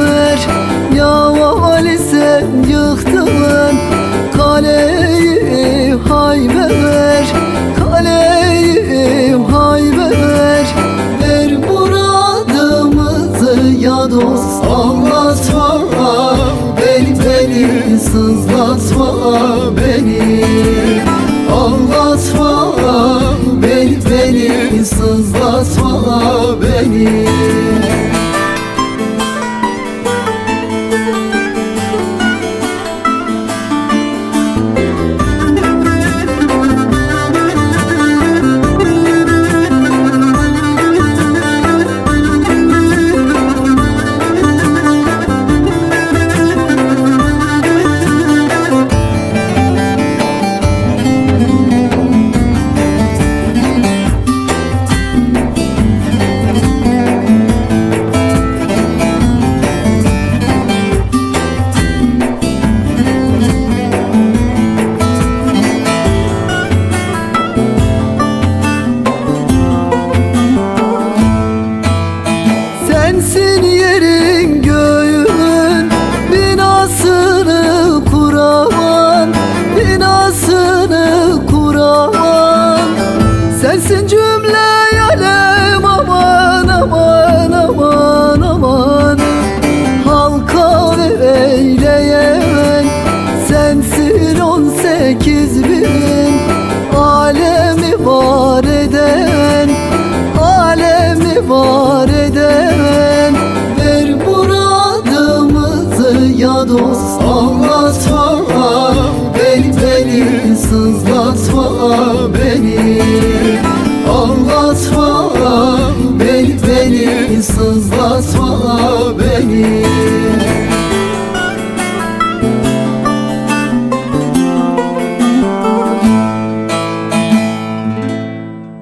öteber Ya Ali sen yıktın Kaleyi hayber Kaleyi hayber Ver muradımızı ya dost Anlatma. Beni beni Sızlatma beni. Anlatma. Beni beni Sızlatma beni Sensin cümle alem aman aman aman aman. Halka ver eyleyen Sensin on sekiz bin. Alemi var eden Alemi var eden. Ver muradımızı ya dost Anlatma. Beni beni sızlatma beni.